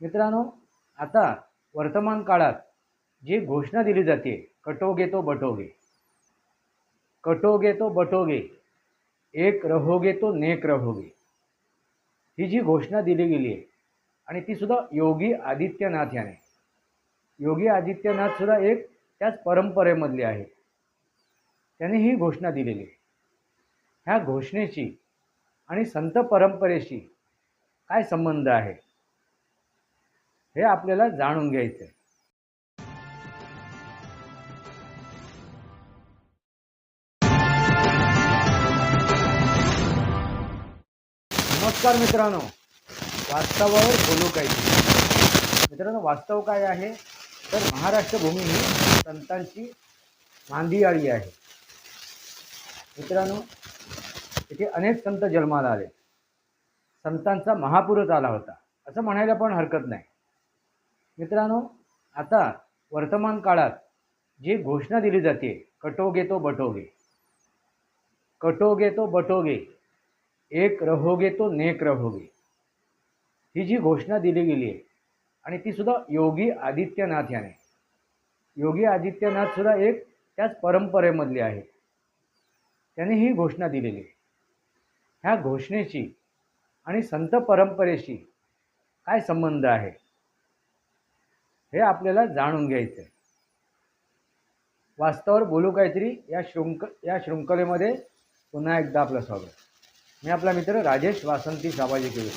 मित्रांनो आता वर्तमान काळात जी घोषणा दिली जाते कटोगे तो बटोगे. कटोगे तो बटोगे एक रहोगे तो नेक रहोगे. ही जी घोषणा दिली गेली आहे आणि ती सुद्धा योगी आदित्यनाथ याने. योगी आदित्यनाथ सुद्धा एक त्याच परंपरेमधले आहे त्याने ही घोषणा दिलेली आहे. ह्या घोषणेची आणि संत परंपरेशी काय संबंध आहे? हे आपल्याला जाणून घ्यायचं नमस्कार मित्रांनो. वास्तवावर बोलू काही मित्रांनो वास्तव काय आहे? तर महाराष्ट्र भूमी ही संतांची मांदियाळी आहे. मित्रांनो इथे अनेक संत जन्माला आले. संतांचा महापुरच आला होता. असं म्हणायला पण हरकत नाही. मित्रांनो आता वर्तमान काळात जी घोषणा दिली जाते कटोगे तो बटोगे. कटोगे तो बटोगे. एक रहोगे तो नेक रहोगे. ही जी घोषणा दिली गेली आहे आणि ती सुद्धा योगी आदित्यनाथ याने. योगी आदित्यनाथ सुद्धा एक त्याच परंपरेमधले आहे. त्याने ही घोषणा दिलेली आहे. ह्या घोषणेची आणि संत परंपरेशी काय संबंध आहे? हे आपल्याला जाणून घ्यायचं आहे. वास्तवावर बोलू काहीतरी या शृंख या शृंखलेमध्ये पुन्हा एकदा आपलं स्वागत. मी आपला मित्र राजेश वासंती साबाजी केले.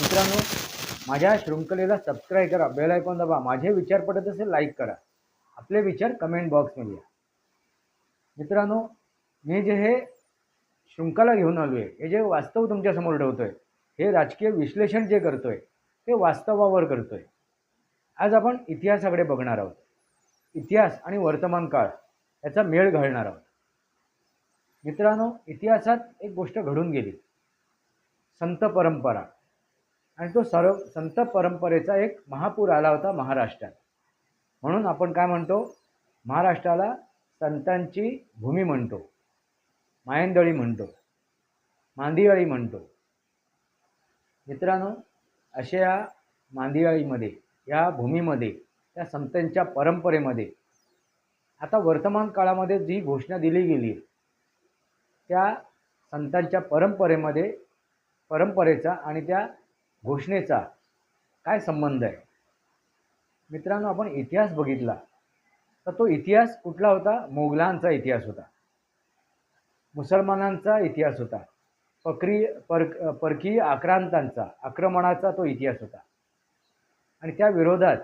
मित्रांनो माझ्या शृंखलेला सबस्क्राईब करा बेल आयकॉन दाबा. माझे विचार पडत असेल लाईक करा. आपले विचार कमेंट बॉक्समध्ये या. मित्रांनो मी जे हे शृंखला घेऊन आलो आहे हे जे वास्तव तुमच्यासमोर ठेवतो आहे हे राजकीय विश्लेषण जे करतो आहे ते वास्तवावर करतो आहे आज आपण इतिहासाकडे बघणार आहोत. इतिहास आणि वर्तमान काळ याचा मेळ घालणार आहोत. मित्रांनो इतिहासात एक गोष्ट घडून गेली. संत परंपरा. आणि तो सर्व संत परंपरेचा एक महापूर आला होता महाराष्ट्रात. म्हणून आपण काय म्हणतो? महाराष्ट्राला संतांची भूमी म्हणतो. मायंदळी म्हणतो. मांदियाळी म्हणतो. मित्रांनो अशा या मांदियाळीमध्ये या भूमीमध्ये त्या संतांच्या परंपरेमध्ये. आता वर्तमान काळामध्ये जी घोषणा दिली गेली आहे त्या संतांच्या परंपरेमध्ये परंपरेचा आणि त्या घोषणेचा काय संबंध आहे? मित्रांनो आपण इतिहास बघितला तर तो इतिहास कुठला होता? मोगलांचा इतिहास होता. मुसलमानांचा इतिहास होता. पकरी पर परकीय आक्रांतांचा आक्रमणाचा तो इतिहास होता. आणि त्या विरोधात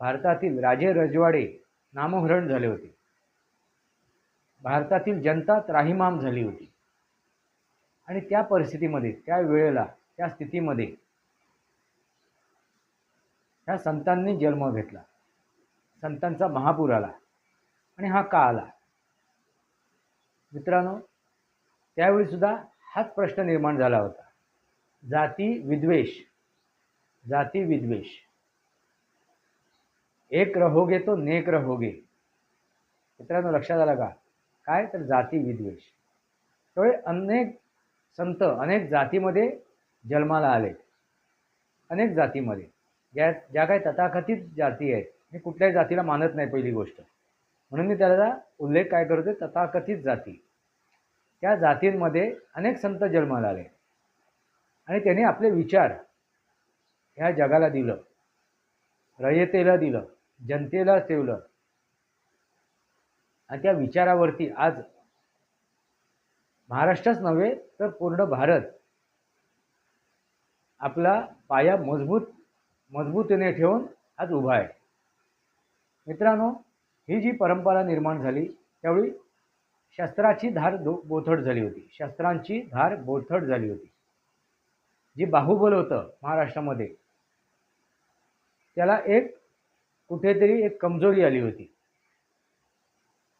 भारतातील राजे रजवाडे नामहरण झाले होते. भारतातील जनता त्राहिमाम झाली होती. आणि त्या परिस्थितीमध्ये त्या वेळेला त्या स्थितीमध्ये ह्या संतांनी जन्म घेतला. संतांचा महापूर आला आणि हा का आला? मित्रांनो त्यावेळीसुद्धा हाच प्रश्न निर्माण झाला होता. जाती विद्वेष जाती विद्वेष। एक रहोगे तो नेक रहोगे। मित्रांनो लक्षात आलं का? काय तर जाती विद्वेष। त्यामुळे अनेक संत अनेक जातीमध्ये जन्माला आले अनेक जातीमध्ये। ज्या ज्या काही तथाकथित जाती आहेत मी कुठल्याही जातीला मानत नाही पहिली गोष्ट. म्हणून मी त्याला उल्लेख काय करतो तथाकथित जाती. त्या जातींमध्ये अनेक संत जन्माला आले आणि त्यांनी आपले विचार ह्या जगाला दिलं. रयतेला दिलं. जनतेला ठेवलं आणि त्या विचारावरती आज महाराष्ट्रच नव्हे तर पूर्ण भारत आपला पाया मजबूत मजबूतीने ठेवून आज उभा आहे. मित्रांनो ही जी परंपरा निर्माण झाली त्यावेळी शस्त्राची धार दो बोथट झाली होती. शस्त्रांची धार बोथट झाली होती. जी बाहुबल होतं महाराष्ट्रामध्ये त्याला एक कुठेतरी एक कमजोरी आली होती.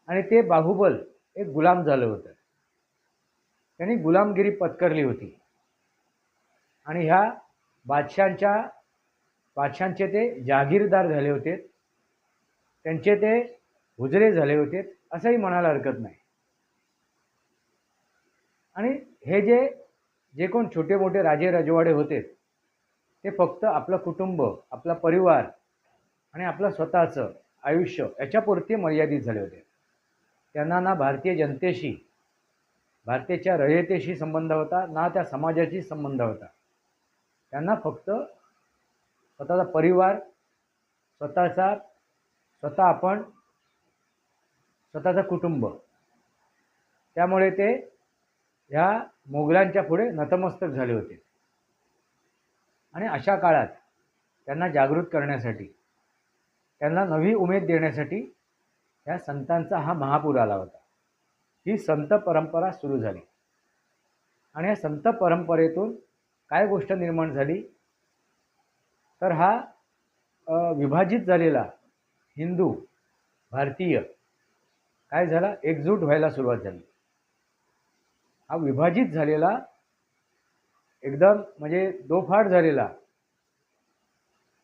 आणि ते बाहुबल एक गुलाम झालं होतं. त्यांनी गुलामगिरी पत्करली होती. आणि ह्या बादशांच्या बादशांचे ते जहागीरदार झाले होते. त्यांचे ते हुजरे झाले होते. असंही म्हणायला हरकत नाही. आणि हे जे जे कोण छोटे मोठे राजे रजवाडे होते ते फक्त आपलं कुटुंब आपला परिवार आणि आपलं स्वतःचं आयुष्य याच्यापुरते मर्यादित झाले होते. त्यांना ना भारतीय जनतेशी भारतीच्या रयतेशी संबंध होता ना त्या समाजाशी संबंध होता. त्यांना फक्त स्वतःचा परिवार स्वतःचा स्वतः आपण स्वतःचं कुटुंब. त्यामुळे ते ह्या मोगलांच्या पुढे नतमस्तक झाले होते. आणि अशा काळात त्यांना जागृत करण्यासाठी त्यांना नवी उमेद देण्यासाठी या संतांचा हा महापूर आला होता. ही संत परंपरा सुरू झाली. आणि या संत परंपरेतून काय गोष्ट निर्माण झाली? तर हा विभाजित झालेला हिंदू भारतीय काय झाला? एकजूट व्हायला सुरुवात झाली. हा विभाजित झालेला एकदम म्हणजे दोफाट झालेला.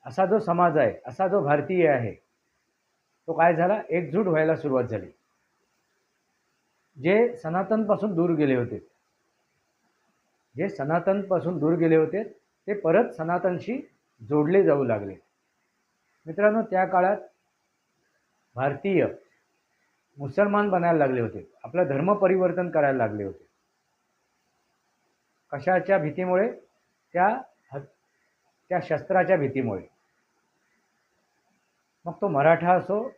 असा जो समाज आहे असा जो भारतीय आहे तो काय झाला? एकजूट व्हायला सुरुवात झाली. जे सनातनपासून दूर गेले होते जे सनातनपासून दूर गेले होते ते परत सनातनशी जोडले जाऊ लागले. मित्रांनो त्या काळात भारतीय मुसलमान बनायला लागले होते. आपला धर्म परिवर्तन करायला लागले होते. कशाच्या भीतीमुळे? त्या ह त्या शस्त्राच्या भीतीमुळे. मग तो मराठा असो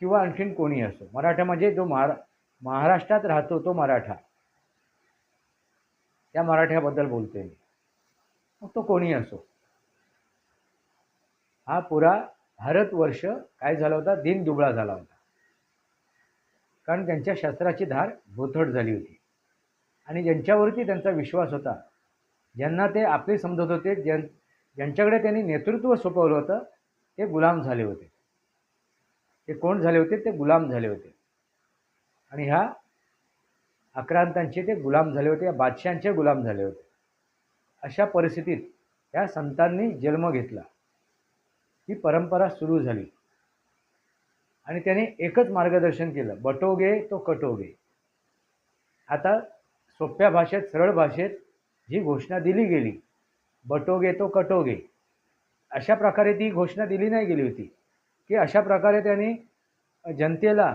किंवा आणखीन कोणी असो मराठा म्हणजे जो महारा महाराष्ट्रात राहतो तो मराठा. त्या मराठ्याबद्दल बोलते मी. मग तो कोणी असो. हा पुरा भारतवर्ष काय झाला होता? दिन दुबळा झाला होता. कारण त्यांच्या शस्त्राची धार भोथट झाली होती. आणि ज्यांच्यावरती त्यांचा विश्वास होता ज्यांना ते आपले समजत होते ज्यां ज्यांच्याकडे त्यांनी नेतृत्व सोपवलं होतं ते गुलाम झाले होते. ते कोण झाले होते? ते गुलाम झाले होते. आणि ह्या आक्रांतांचे ते गुलाम झाले होते या बादशांचे गुलाम झाले होते. अशा परिस्थितीत त्या संतांनी जन्म घेतला. ही परंपरा सुरू झाली. आणि त्याने एकच मार्गदर्शन केलं बटोगे तो कटोगे. आता सोप्या भाषेत सरळ भाषेत जी घोषणा दिली गेली बटोगे तो कटोगे अशा प्रकारे ती घोषणा दिली नाही गेली होती. की अशा प्रकारे त्यांनी जनतेला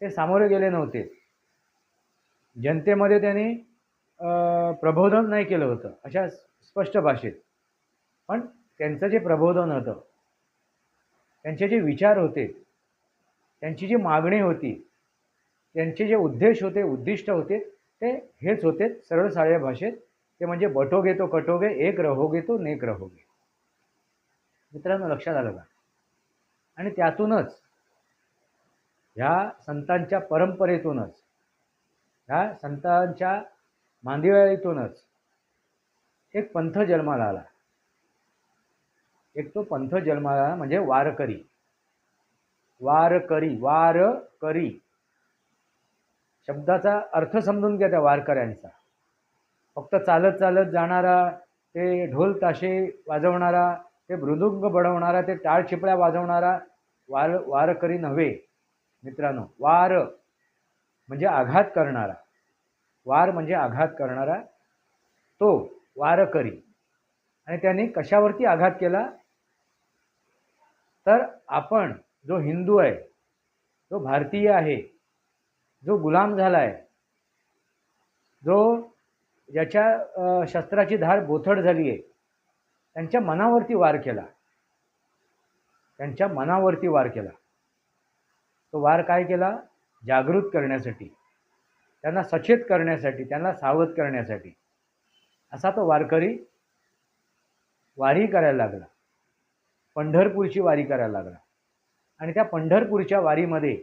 ते सामोरे गेले नव्हते. जनतेमध्ये त्यांनी प्रबोधन नाही केलं होतं अशा स्पष्ट भाषेत. पण त्यांचं जे प्रबोधन होतं त्यांचे जे विचार होते त्यांची जी मागणी होती त्यांचे जे उद्देश होते उद्दिष्ट होते ते हेच होते सरळ साळ्या भाषेत. ते म्हणजे बटोगे तो कटोगे एक रहोगे तो नेक रहोगे मित्रांनो लक्षात आलं का? आणि त्यातूनच ह्या संतांच्या परंपरेतूनच ह्या संतांच्या मांदिवाळीतूनच एक पंथ जन्माला आला. एक तो पंथ जन्माला म्हणजे वारकरी. वारकरी वारकरी. शब्दाचा अर्थ समजून घ्या त्या वारकऱ्यांचा. फक्त चालत चालत जाणारा ते ढोल ताशे वाजवणारा ते मृदुंग बडवणारा ते टाळ चिपळ्या वाजवणारा वार वारकरी नव्हे. मित्रांनो वार म्हणजे आघात करणारा. वार म्हणजे आघात करणारा तो वारकरी. आणि त्याने कशावरती आघात केला? तर आपण जो हिंदू आहे जो भारतीय आहे जो गुलाम झाला आहे जो ज्याच्या शस्त्राची धार बोथड झाली आहे त्यांच्या मनावरती वार केला. त्यांच्या मनावरती वार केला. तो वार काय केला? जागृत करण्यासाठी. त्यांना सचेत करण्यासाठी त्यांना सावध करण्यासाठी. असा तो वारकरी वारी करायला लागला. पंढरपूरची वारी करायला लागला. आणि त्या पंढरपूरच्या वारीमध्ये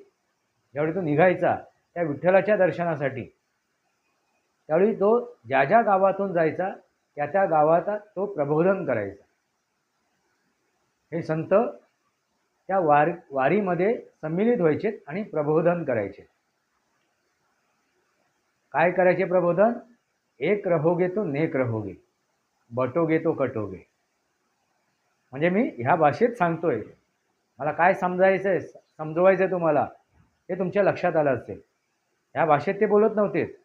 ज्यावेळी तो निघायचा त्या विठ्ठलाच्या दर्शनासाठी. त्यावेळी तो ज्या ज्या गावातून जायचा त्या त्या गावाचा तो प्रबोधन करायचा. हे संत त्या वार वारीमध्ये सम्मिलित व्हायचे आणि प्रबोधन करायचे. काय करायचे प्रबोधन? एक रहोगे तो नेक रहोगे बटोगे तो कटोगे म्हणजे मी ह्या भाषेत सांगतोय. मला काय समजायचं आहे समजवायचं आहे तुम्हाला हे तुमच्या लक्षात आलं असेल. ह्या भाषेत ते बोलत नव्हते.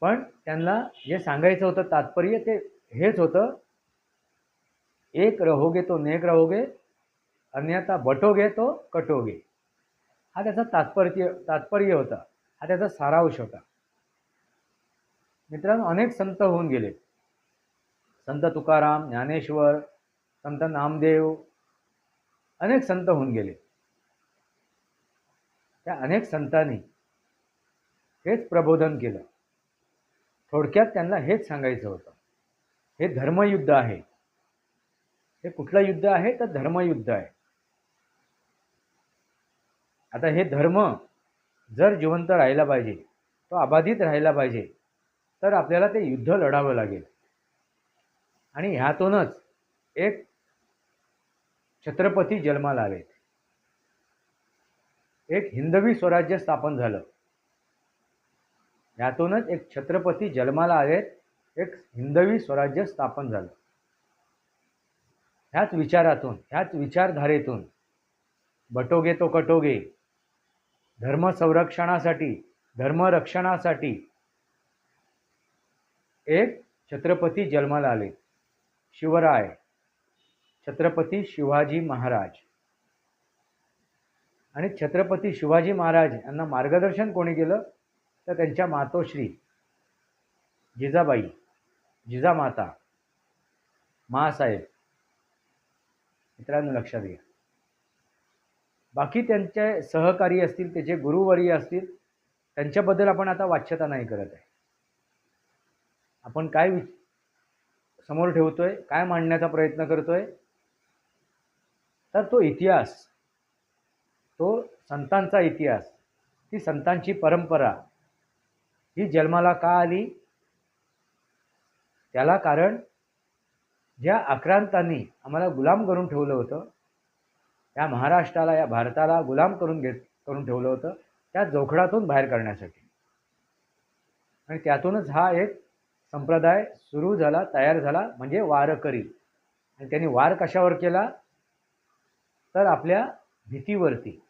पण त्यांना जे सांगायचं होतं तात्पर्य ते हेच होतं. एक रहोगे तो नेक रहोगे अन्यथा बटोगे तो कटोगे. हा त्याचा तात्पर्य तात्पर्य होता. हा त्याचा सारांश होता. मित्रांनो अनेक संत होऊन गेले. संत तुकाराम ज्ञानेश्वर संत नामदेव अनेक संत होऊन गेले. त्या अनेक संतांनी हेच प्रबोधन केलं. थोडक्यात त्यांना हेच सांगायचं होतं. हे धर्मयुद्ध आहे. हे कुठलं युद्ध आहे? तर धर्मयुद्ध आहे. आता हे धर्म जर जिवंत राहिला पाहिजे तो अबाधित राहिला पाहिजे तर आपल्याला ते युद्ध लढावं लागेल. आणि ह्यातूनच एक छत्रपती जन्माला आलेत. एक हिंदवी स्वराज्य स्थापन झालं. यातूनच एक छत्रपती जन्माला आलेत एक हिंदवी स्वराज्य स्थापन झालं. ह्याच विचारातून ह्याच विचारधारेतून बटोगे तो कटोगे धर्म संरक्षणासाठी धर्मरक्षणासाठी एक छत्रपती जन्माला आले. शिवराय छत्रपती शिवाजी महाराज. आणि छत्रपती शिवाजी महाराज यांना मार्गदर्शन कोणी केलं? तर त्यांच्या मातोश्री जिजाबाई जिजामाता मासाहेब. मित्रांनो लक्षात घ्या. बाकी त्यांचे सहकारी असतील त्याचे गुरुवर्य असतील त्यांच्याबद्दल आपण आता वाच्यता नाही करत आहे. आपण काय वि समोर ठेवतोय काय मांडण्याचा प्रयत्न करतोय? तर तो इतिहास. तो संतांचा इतिहास ती संतांची परंपरा ही जन्माला का आली? त्याला कारण ज्या आक्रांतांनी आम्हाला गुलाम करून ठेवलं होतं या महाराष्ट्राला या भारताला गुलाम करून घेत करून ठेवलं होतं त्या जोखडातून बाहेर करण्यासाठी. आणि त्यातूनच हा एक संप्रदाय सुरू झाला तयार झाला म्हणजे वारकरी. आणि त्यांनी वार कशावर केला? तर आपल्या भीतीवरती.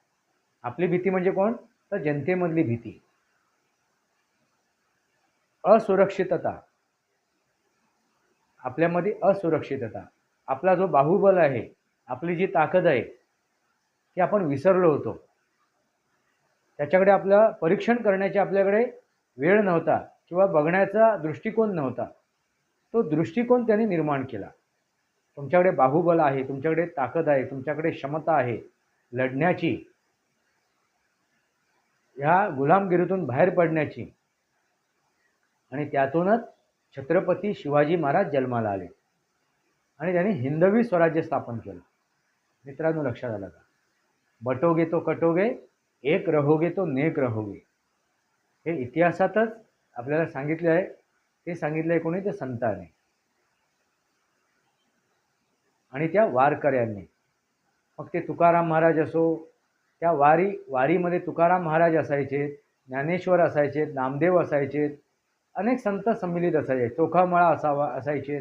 आपली भीती म्हणजे कोण? तर जनतेमधली भीती. असुरक्षितता. आपल्यामध्ये असुरक्षितता. आपला जो बाहुबल आहे आपली जी ताकद आहे ती आपण विसरलो होतो. त्याच्याकडे आपलं परीक्षण करण्याची आपल्याकडे वेळ नव्हता किंवा बघण्याचा दृष्टिकोन नव्हता. तो दृष्टिकोन त्यांनी निर्माण केला. तुमच्याकडे बाहुबल आहे तुमच्याकडे ताकद आहे तुमच्याकडे क्षमता आहे लढण्याची ह्या गुलामगिरीतून बाहेर पडण्याची. आणि त्यातूनच छत्रपती शिवाजी महाराज जन्माला आले. आणि त्यांनी हिंदवी स्वराज्य स्थापन केलं. मित्रांनो लक्षात आलं का? बटोगे तो कटोगे एक रहोगे तो नेक रहोगे. हे इतिहासातच आपल्याला सांगितले आहे. ते सांगितलं आहे कोणी? ते संतांनी. आणि त्या वारकऱ्यांनी. मग ते तुकाराम महाराज असो त्या वारी वारीमध्ये तुकाराम महाराज असायचे ज्ञानेश्वर असायचे नामदेव असायचे अनेक संत संमिलित असायचे. चोखामळा असावा असायचे.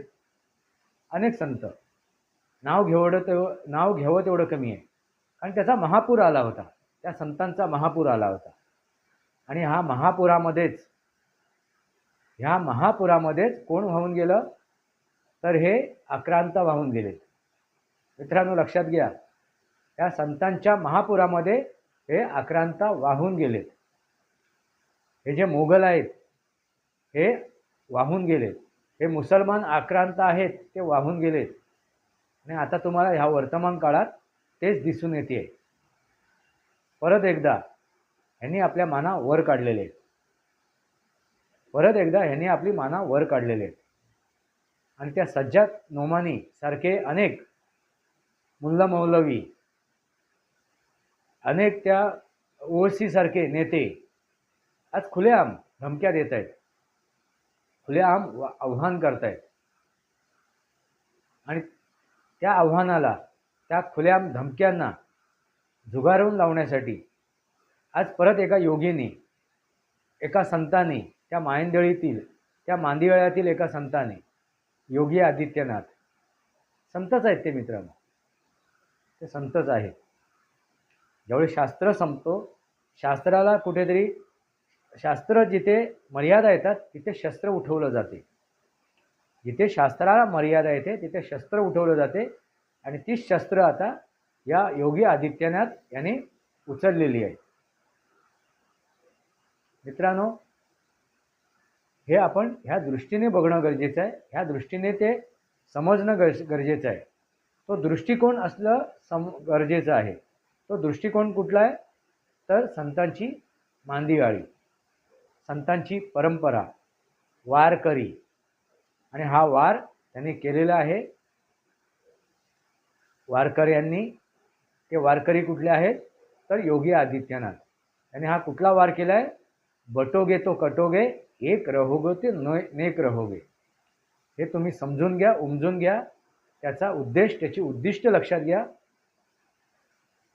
अनेक संत. नाव घेवडं तेव नाव घ्यावं तेवढं कमी आहे. कारण त्याचा महापूर आला होता. त्या संतांचा महापूर आला होता. आणि हा महापुरामध्येच ह्या महापुरामध्येच कोण वाहून गेलं? तर हे आक्रांत वाहून गेले मित्रांनो लक्षात घ्या. या संतांच्या महापुरामध्ये हे आक्रांत वाहून गेलेत. हे जे मोगल आहेत हे वाहून गेलेत. हे मुसलमान आक्रांत आहेत ते वाहून गेलेत. आणि आता तुम्हाला ह्या वर्तमान काळात तेच दिसून येते परत एकदा ह्यांनी आपल्या माना वर काढलेले आहेत. परत एकदा ह्यांनी आपली माना वर काढलेले आहेत. आणि त्या सज्जात नोमानी सारखे अनेक मुल्ला मौलवी अनेक त्या ओसीसारखे नेते आज खुलेआम धमक्या देत आहेत. खुलेआम व- आव्हान करतायत आणि त्या आव्हानाला त्या खुलेआम धमक्यांना झुगारून लावण्यासाठी आज परत एका योगीने एका संताने त्या मायंदळीतील त्या मांदिवळ्यातील एका संताने योगी आदित्यनाथ संतच आहेत ते मित्रांनो. ते संतच आहेत. ज्यावेळी शास्त्र संपतो शास्त्राला कुठेतरी शास्त्र जिथे मर्यादा येतात तिथे शस्त्र उठवलं जाते. जिथे शास्त्राला मर्यादा येते तिथे शस्त्र उठवलं जाते आणि तीच शस्त्र आता या योगी आदित्यनाथ यांनी उचललेली आहे. मित्रांनो हे आपण ह्या दृष्टीने बघणं गरजेचं आहे. ह्या दृष्टीने ते समजणं गरज गरजेचं आहे. तो दृष्टिकोन असलं सम गरजेचं आहे. तो दृष्टिकोन कुठला आहे? तर संतांची मांदिगाळी संतांची परंपरा वारकरी. आणि हा वार त्यांनी केलेला आहे. वारकऱ्यांनी ते वारकरी कुठले आहेत? तर योगी आदित्यनाथ. त्यांनी हा कुठला वार केला आहे बटोगे तो कटोगे एक रहोगे ते नेक रहोगे. हे तुम्ही समजून घ्या उमजून घ्या. त्याचा उद्देश त्याची उद्दिष्ट लक्षात घ्या.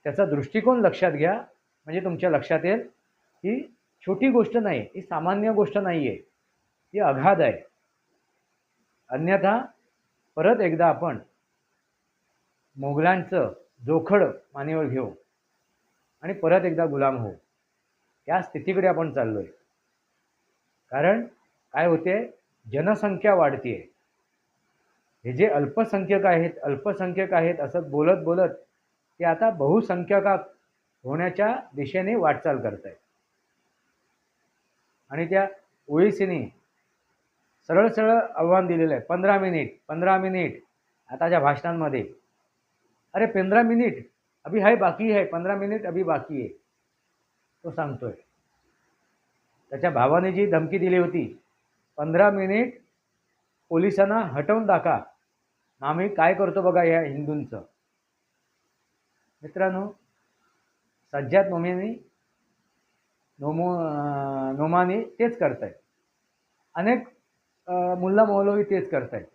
त्याचा दृष्टिकोन लक्षात घ्या. म्हणजे तुमच्या लक्षात येईल ही छोटी गोष्ट नाही ही सामान्य गोष्ट नाही आहे ही अगाध आहे. अन्यथा परत एकदा आपण मोगलांचं जोखड मानेवर घेऊ आणि परत एकदा गुलाम होऊ. या स्थितीकडे आपण चाललो आहे कारण काय होते? जनसंख्या वाढते हे जे अल्पसंख्यक आहेत अल्पसंख्यक आहेत असं बोलत बोलत ते आता बहुसंख्यका होण्याच्या दिशेने वाटचाल करत आहेत आणि त्या ओईसीने सरळ सरळ आव्हान दिलेलं आहे पंधरा मिनिट पंधरा मिनिट आताच्या भाषणांमध्ये. अरे पंधरा मिनिट अभी हाय बाकी आहे पंधरा मिनिट अभी बाकी आहे. तो सांगतोय. त्याच्या भावाने जी धमकी दिली होती पंधरा मिनिट पोलिसांना हटवून टाका आम्ही काय करतो बघा या हिंदूंचं? मित्रांनो सज्जात नोमेनी नोमो नोमाने तेच करत आहेत अनेक मुल्ला मौलवी तेच करत आहेत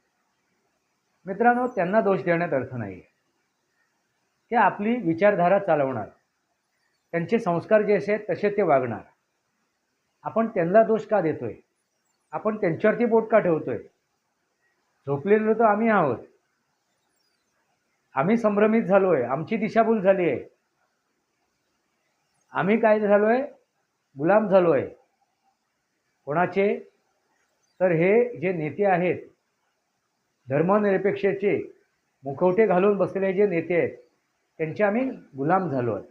मित्रांनो त्यांना दोष देण्यात अर्थ नाही आहे ते आपली विचारधारा चालवणार. त्यांचे संस्कार जे असे आहेत तसे ते वागणार. आपण त्यांना दोष का देतोय? आपण त्यांच्यावरती बोट का ठेवतोय? झोपलेलो तर आम्ही आहोत. आम्ही संभ्रमित झालो आहे आमची दिशाभूल झाली आहे आम्ही काय झालो आहे गुलाम झालो आहे कोणाचे? तर हे जे नेते आहेत धर्मनिरपेक्षेचे मुखवटे घालून बसलेले जे नेते आहेत त्यांचे आम्ही गुलाम झालो आहेत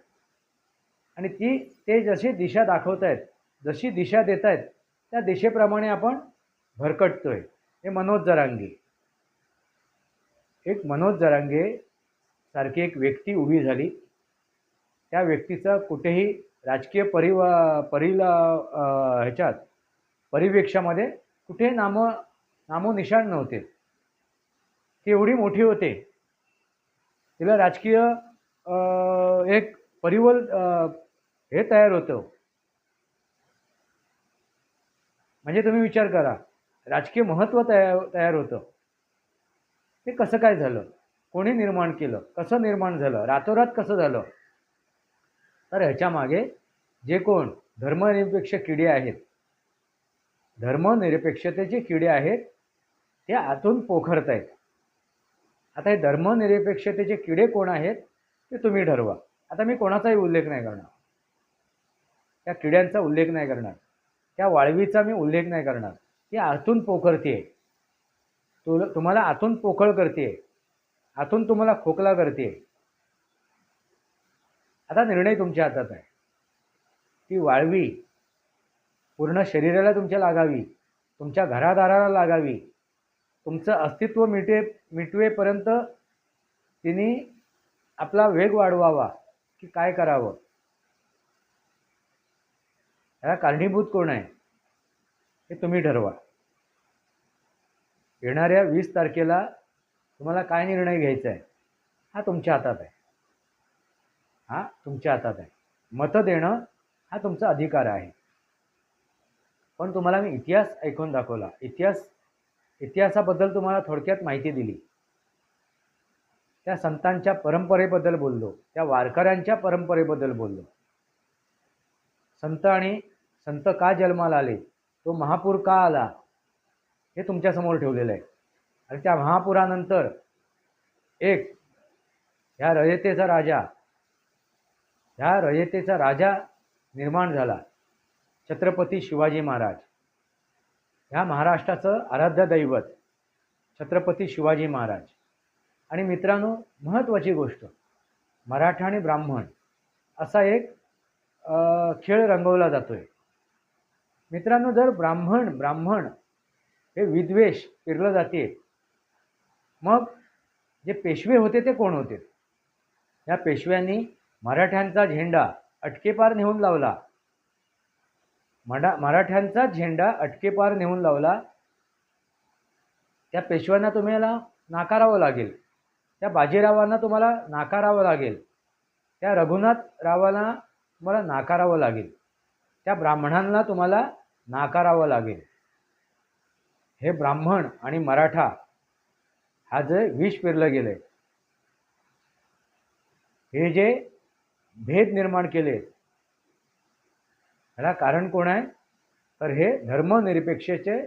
आणि ती ते जशी दिशा दाखवत आहेत जशी दिशा देत आहेत त्या दिशेप्रमाणे आपण भरकटतोय. हे मनोज जरांगे. एक मनोज जरांगे सारखी एक व्यक्ती उभी झाली. त्या व्यक्तीचं कुठेही राजकीय परिवा परिला ह्याच्यात परिवेक्षामध्ये कुठे नाम नामोनिशाण नव्हते. ती एवढी मोठी होते. तिला राजकीय एक परिवल हे तयार होतं. म्हणजे तुम्ही विचार करा राजकीय महत्त्व तयार तयार होतं. ते कसं काय झालं? कोणी निर्माण केलं? कसं निर्माण झालं? रातोरात कसं झालं? तर ह्याच्या मागे जे कोण धर्मनिरपेक्ष किडे आहेत धर्मनिरपेक्षतेचे किडे आहेत ते आतून पोखरत आहेत आता हे धर्मनिरपेक्षतेचे किडे कोण आहेत ते तुम्ही ठरवा. आता मी कोणाचाही उल्लेख नाही करणार. त्या किड्यांचा उल्लेख नाही करणार. त्या वाळवीचा मी उल्लेख नाही करणार. ती आतून पोखरते तुला तुम्हाला आतून पोखळ करते आतून तुम्हाला खोकला करते. आता निर्णय तुमच्या हातात आहे. ती वाळवी. पूर्ण शरीराला तुमच्या लागावी. तुमच्या घरादाराला लागावी. तुमचं अस्तित्व मिटे मिटवेपर्यंत तिने आपला वेग वाढवावा की काय करावं? याला कारणीभूत कोण आहे? हे तुम्ही ठरवा. येणाऱ्या वीस तारखेला तुम्हाला काय निर्णय घ्यायचा आहे? हा तुमच्या हातात आहे. हा तुमच्या हातात आहे. मतं देणं हा तुमचा अधिकार आहे. पण तुम्हाला मी इतिहास ऐकून दाखवला. इतिहास इतिहासाबद्दल तुम्हाला थोडक्यात माहिती दिली. त्या संतांच्या परंपरेबद्दल बोललो. त्या वारकऱ्यांच्या परंपरेबद्दल बोललो. संत आणि संत का जन्माला आले? तो महापूर का आला? हे तुमच्यासमोर ठेवलेलं आहे. आणि त्या महापुरानंतर एक ह्या रयतेचा राजा ह्या रयतेचा राजा निर्माण झाला छत्रपती शिवाजी महाराज. ह्या महाराष्ट्राचं आराध्य दैवत छत्रपती शिवाजी महाराज. आणि मित्रांनो महत्त्वाची गोष्ट मराठा आणि ब्राह्मण असा एक खेळ रंगवला जातो आहे मित्रांनो जर ब्राह्मण ब्राह्मण हे विद्वेष फिरलं जाते मग जे पेशवे होते ते कोण होते? या पेशव्यांनी मराठ्यांचा झेंडा अटकेपार नेऊन लावला. मडा मराठ्यांचा झेंडा अटकेपार नेऊन लावला. त्या पेशव्यांना तुम्हाला नाकारावं लागेल. त्या बाजीरावांना तुम्हाला नाकारावं लागेल. त्या रघुनाथ रावाला तुम्हाला नाकारावं लागेल. त्या ब्राह्मणांना तुम्हाला नाकारावं लागेल. हे ब्राह्मण आणि मराठा हा जे विष पेरलं गेलं हे जे भेद निर्माण केले ह्याला कारण कोण आहे? तर हे धर्मनिरपेक्षेचे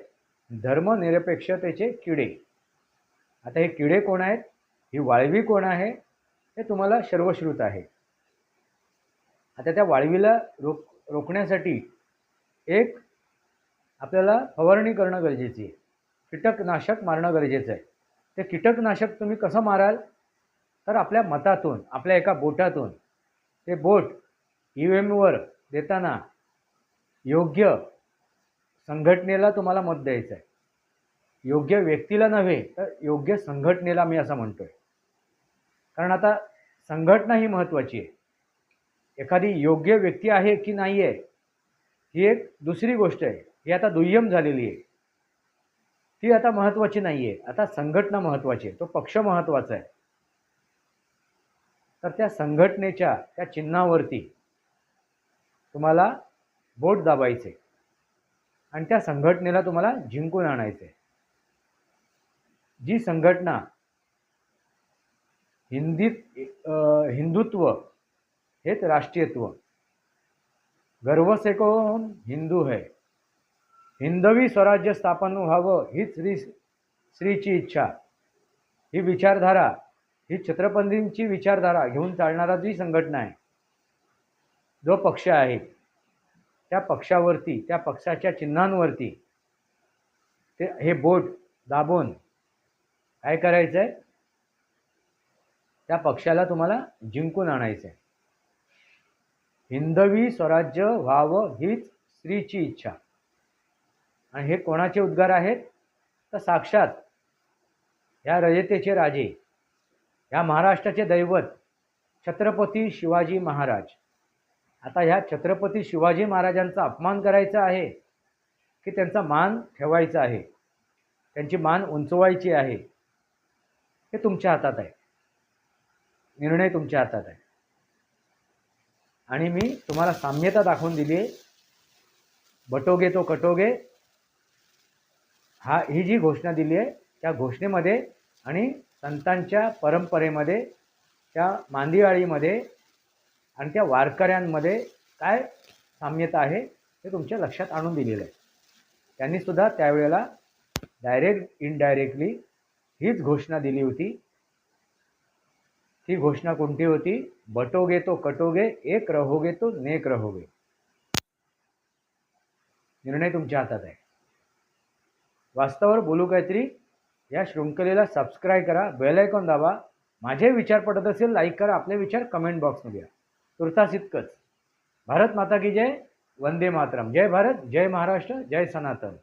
धर्मनिरपेक्षतेचे किडे. आता हे किडे कोण आहेत? ही वाळवी कोण आहे? हे तुम्हाला सर्वश्रुत आहे. आता त्या वाळवीला रोक रोखण्यासाठी एक आपल्याला फवारणी करणं गरजेची आहे. कीटकनाशक मारणं गरजेचं आहे. ते कीटकनाशक तुम्ही कसं माराल? तर आपल्या मतातून आपल्या एका बोटातून. ते बोट ई व्ही एमवर देताना योग्य संघटनेला तुम्हाला मत द्यायचं आहे योग्य व्यक्तीला नव्हे तर योग्य संघटनेला मी असं म्हणतो आहे कारण आता संघटना ही महत्त्वाची आहे. एखादी योग्य व्यक्ती आहे की नाही आहे ही एक दुसरी गोष्ट आहे. ही आता दुय्यम झालेली आहे. ती आता महत्त्वाची नाही आहे आता संघटना महत्त्वाची आहे. तो पक्ष महत्त्वाचा आहे. तर त्या संघटनेच्या त्या चिन्हावरती तुम्हाला बोट दाबायचे आणि त्या संघटनेला तुम्हाला जिंकून आणायचे. जी संघटना हिंदीत हिंदुत्व हेच राष्ट्रीयत्व. गर्व से कौन हिंदू है? हिंदवी स्वराज्य स्थापन व्हावं हीच श्री श्रीची इच्छा. ही विचारधारा ही छत्रपतींची विचारधारा घेऊन चालणारा जी संघटना आहे जो पक्ष आहे त्या पक्षावरती त्या पक्षाच्या चिन्हांवरती ते हे बोट दाबून काय करायचं आहे त्या पक्षाला तुम्हाला जिंकून आणायचं आहे हिंदवी स्वराज्य व्हावं हीच स्त्रीची इच्छा. आणि हे कोणाचे उद्गार आहेत? तर साक्षात ह्या रयतेचे राजे ह्या महाराष्ट्राचे दैवत छत्रपती शिवाजी महाराज. आता ह्या छत्रपती शिवाजी महाराजांचा अपमान करायचा आहे की त्यांचा मान ठेवायचा आहे? त्यांची मान उंचवायची आहे? हे तुमच्या हातात आहे. निर्णय तुमच्या हातात आहे. आणि मी तुम्हाला साम्यता दाखवून दिली आहे. बटोगे तो कटोगे. हा ही जी घोषणा दिली आहे त्या घोषणेमध्ये आणि संतांच्या परंपरेमध्ये त्या मांदिवाळीमध्ये आणि त्या वारकऱ्यांमध्ये काय साम्यता आहे हे तुमच्या लक्षात आणून दिलेलं आहे. त्यांनीसुद्धा त्यावेळेला डायरेक्ट इनडायरेक्टली हीच घोषणा दिली होती. ती घोषणा कोणती होती? बटोगे तो कटोगे एक रहोगे तो नेक रहोगे. निर्णय तुमच्या हातात आहे. वास्तवावर बोलू काहीतरी? या शृंखलेला सबस्क्राईब करा बेल आयकॉन दाबा. माझे विचार पडत असेल लाईक करा. आपले विचार कमेंट बॉक्समध्ये द्या तुर्तास इतकंच. भारत माता की जय. वंदे मातरम. जय भारत जय महाराष्ट्र जय सनातन.